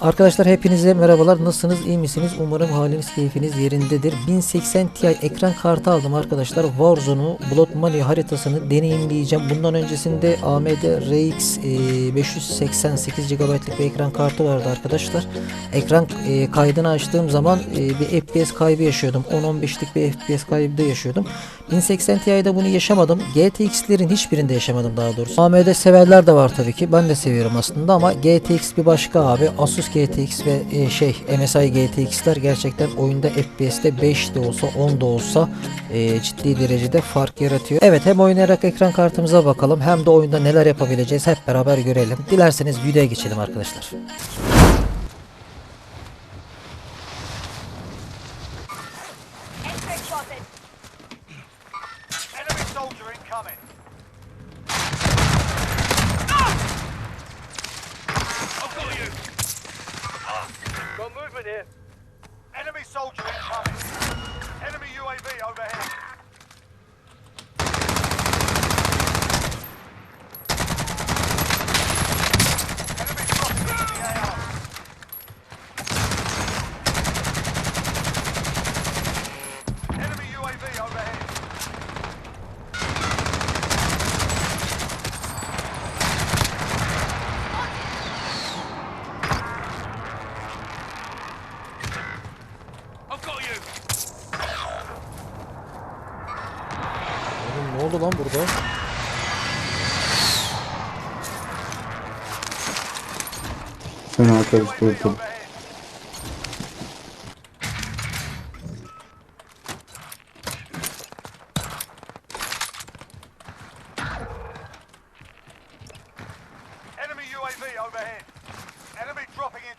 Arkadaşlar hepinize merhabalar. Nasılsınız? iyi misiniz? Umarım haliniz keyfiniz yerindedir. 1080 Ti ekran kartı aldım arkadaşlar. Warzone'u Blood Money haritasını deneyimleyeceğim. Bundan öncesinde AMD RX e, 588 GB'lık bir ekran kartı vardı arkadaşlar. Ekran e, kaydını açtığım zaman e, bir FPS kaybı yaşıyordum. 10-15'lik bir FPS kaybı da yaşıyordum. 1080 Ti'de bunu yaşamadım. GTX'lerin hiçbirinde yaşamadım daha doğrusu. AMD severler de var tabii ki. Ben de seviyorum aslında ama GTX bir başka abi. Asus GTX ve e, şey MSI GTX'ler gerçekten oyunda FPS'te 5 de olsa 10 da olsa e, ciddi derecede fark yaratıyor. Evet hem oynayarak ekran kartımıza bakalım hem de oyunda neler yapabileceğiz hep beraber görelim. Dilerseniz videoya geçelim arkadaşlar. Here. Enemy soldier incoming. Enemy UAV overhead. Enemy UAV overhead.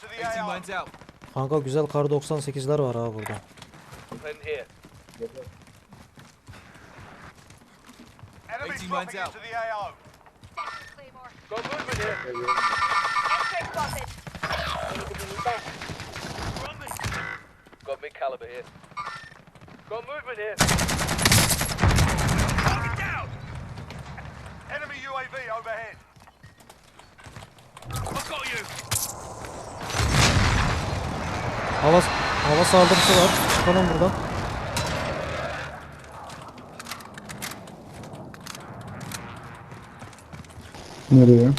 The 18 AR. mines out. Kanka güzel kar 98'ler var ha burada. And here. Enemy 18 dropping mines out. Got movement here. Entry spotted. Got mid caliber here. Got movement here. Target down. Enemy UAV overhead. I've got you. Hava hava saldırısı var. Çıkalım buradan. Nereye?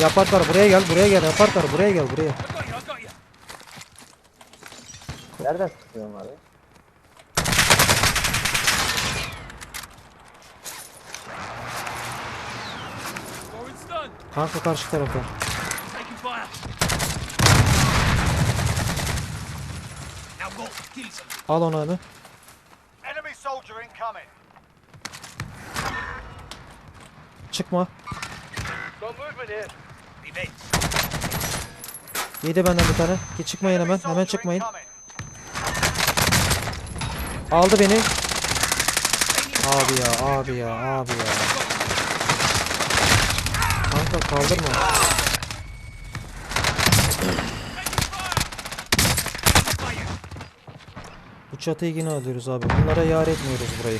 Yapar kar buraya gel buraya gel yapar kar buraya gel buraya. Nereden sıkıyorsun abi? Kanka karşı something. Al onu abi. Enemy soldier incoming. Çıkma. Got movement here. Yedi benden bir tane. Git çıkmayın hemen. Hemen çıkmayın. Aldı beni. Abi ya abi ya abi ya. Kanka kaldırma. Bu çatıyı yine alıyoruz abi. Bunlara yar etmiyoruz burayı.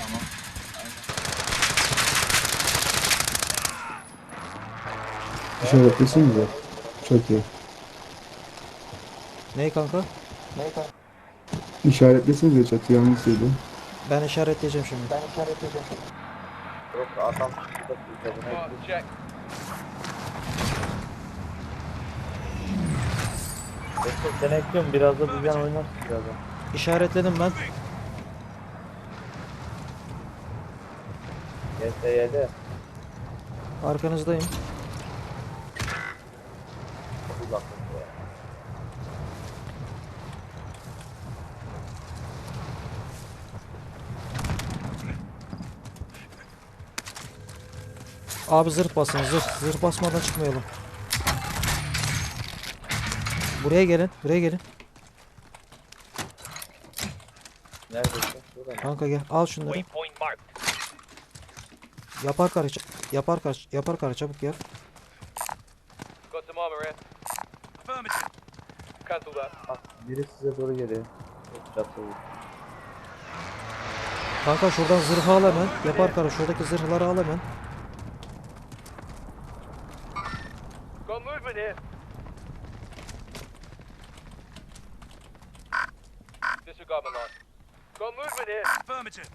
İşaretlesinize. Çok iyi. Ney kanka? İşaretlesinize çatı hangisiydi? Ben işaretleyeceğim şimdi. Yok adam üzerine Right, check. Sen ekliyorum biraz da düzen oynarsın birazdan. İşaretledim ben. GSY'de Arkanızdayım. Abi zırh basın zırh. Zırh basmadan çıkmayalım. Buraya gelin. Buraya gelin. Neredesin? Kanka gel al şunları. Yapar karı yapar karı yapar karı çabuk gel. Bak biri size doğru geliyor. Kanka şuradan zırhı al hemen. Yapar karı şuradaki zırhları al hemen. Got movement here. Disregard my line. Got movement here. Affirmative.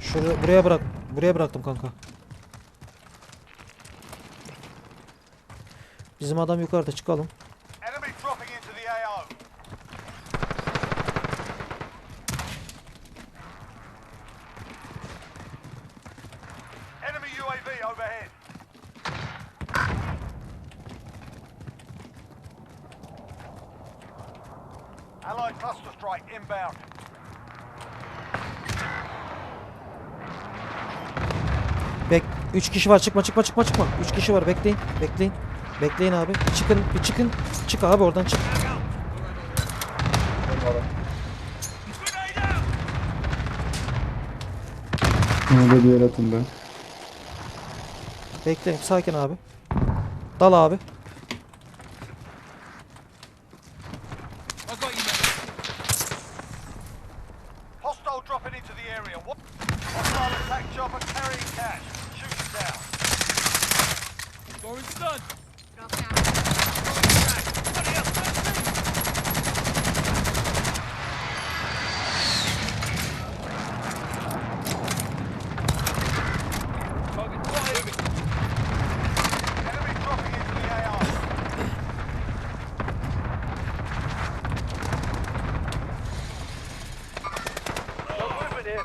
Şuraya buraya bırak. Buraya bıraktım kanka. Bizim adam yukarıda çıkalım. Enemy dropping into the AO. Enemy UAV overhead. Allied cluster strike inbound. Bek 3 kişi var. Çıkma çıkma çıkma çıkma. 3 kişi var. Bekleyin. Bekleyin. Bekleyin abi. Bir çıkın. Bir çıkın. Çık abi oradan çık. Out! Orada bir yer atın ben. Bekleyin. Sakin abi. Dal abi. I got you, mate. Hostile dropping into the area. What? Hostile attack chopper carrying cash. Shoot it down. Going stun. Drop down. Target spotted. Enemy dropping into the AR. Got movement here.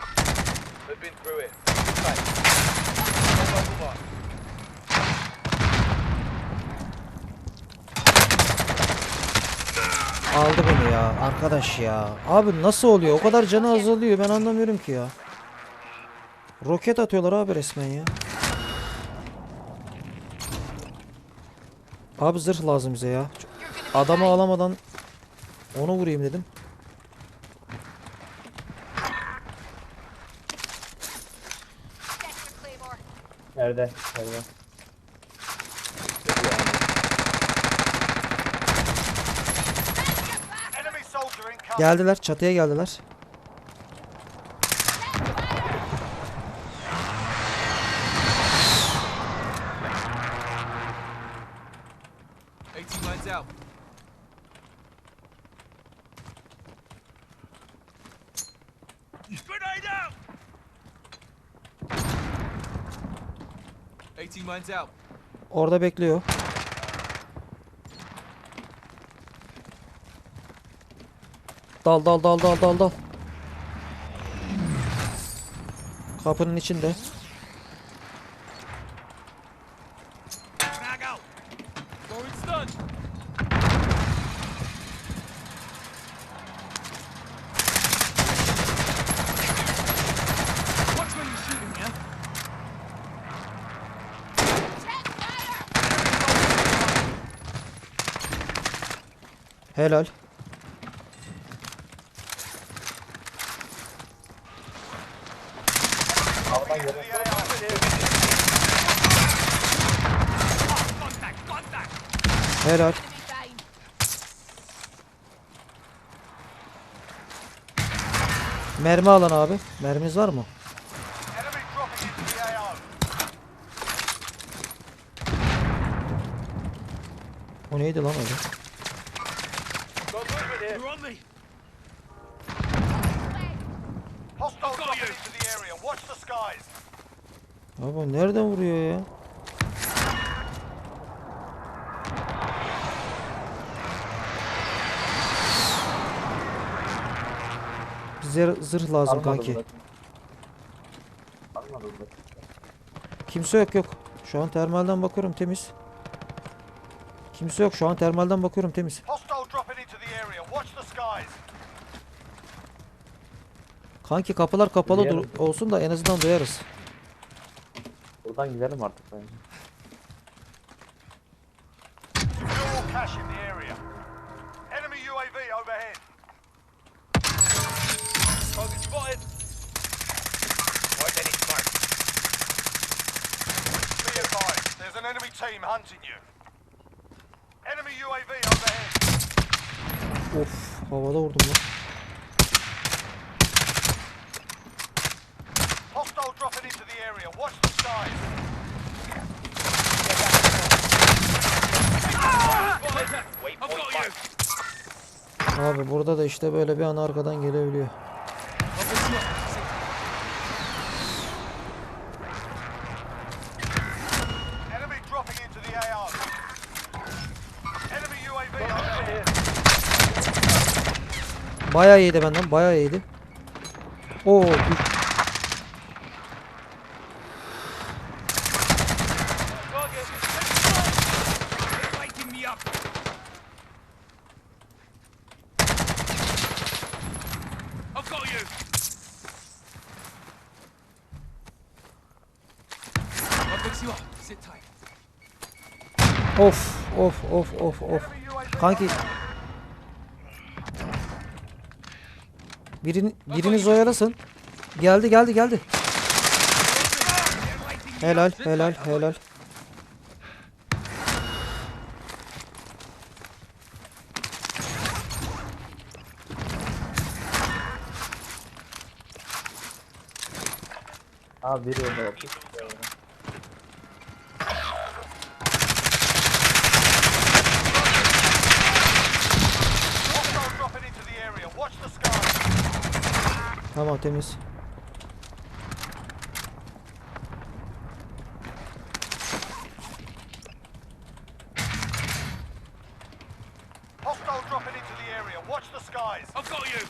They've been through it. Right. Mobile mark. Aldı beni ya. Arkadaş ya. Abi nasıl oluyor? O kadar canı azalıyor. Ben anlamıyorum ki ya. Roket atıyorlar abi resmen ya. Abi zırh lazım bize ya. Adamı alamadan onu vurayım dedim. Nerede? Nerede? Geldiler. Çatıya geldiler. Eighteen lines out. Grenade out! 18 mines out. Orada bekliyor. Dal dal dal dal dal dal. Kapının içinde. Frag Helal. Mermi alın abi. Merminiz var mı? O neydi lan öyle? Got movement here. You're on me! Leg. Hostile dropping into the area. Watch the skies. Abi o nereden vuruyor ya? Bize zırh lazım Almadı kanki. Kimse yok yok. Şu an termalden bakıyorum temiz. Kimse yok şu an termalden bakıyorum temiz. Kanki kapılar kapalı olsun da en azından duyarız. Buradan gidelim artık bence. Secure all cash in the area. Enemy UAV overhead. Target spotted. Identity marked. Be advised, there's an enemy team hunting you. Enemy UAV overhead. Of havada vurdum lan. Hostile dropping into the area. Watch the skies. Waypoint marked. Abi burada da işte böyle bir an arkadan gelebiliyor. Enemy dropping into the AR. Enemy UAV overhead. Bayağı iyiydi benden bayağı iyiydi. Oo tight. Of of of of of. Kanki birini, biriniz oyalasın. Geldi geldi geldi. Helal helal helal. Abi biri orada bak. Hostile dropping into the area. Watch the skies. Tamam temiz. Hostile dropping into the area. Watch the skies. I've got you.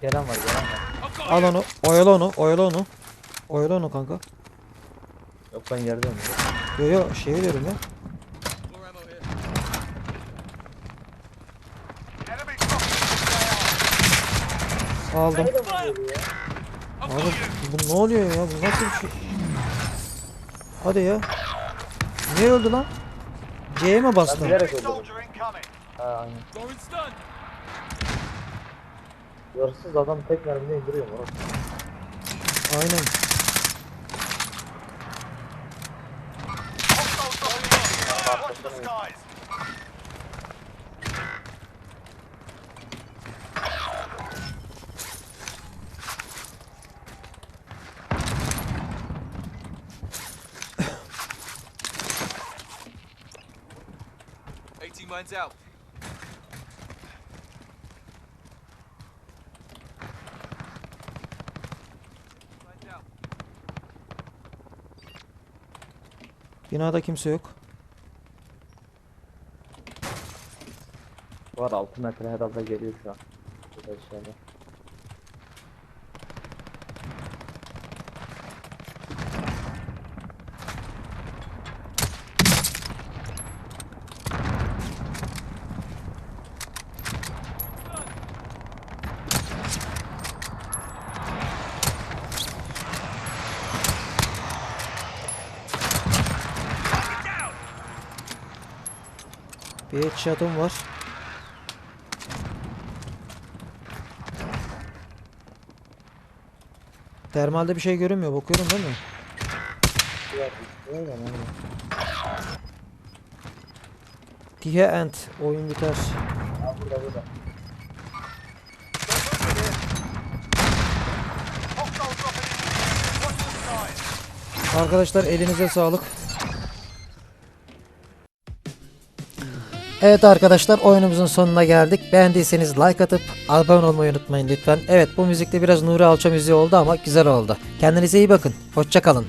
Gelen var gelen var. I've got Al onu. Oyala onu. Oyala onu. Oyala onu kanka. Yok ben yerdeyim. Yo yo şey diyorum ya. More ammo here. Enemy dropping into the AR. Aldım. Abi bu ne oluyor ya? Bu nasıl bir şey? Hadi ya. Niye öldü lan? C'ye mi Ben bastın? bilerek öldürdüm. Ha aynen. Hırsız adam tek mermide indiriyor Murat. Aynen. Hostile dropping into the area. Watch the skies. Mines out. Binada kimse yok. Var 6 metre herhalde geliyor şu an. Burada içeride. Bir headshot'ım var. Termalde bir şey görünmüyor. Bakıyorum değil mi? Tihe end. Oyun biter. Ha burada burada. Arkadaşlar elinize sağlık. Evet arkadaşlar oyunumuzun sonuna geldik. Beğendiyseniz like atıp abone olmayı unutmayın lütfen. Evet bu müzikte biraz Nuri Alço müziği oldu ama güzel oldu. Kendinize iyi bakın. Hoşçakalın.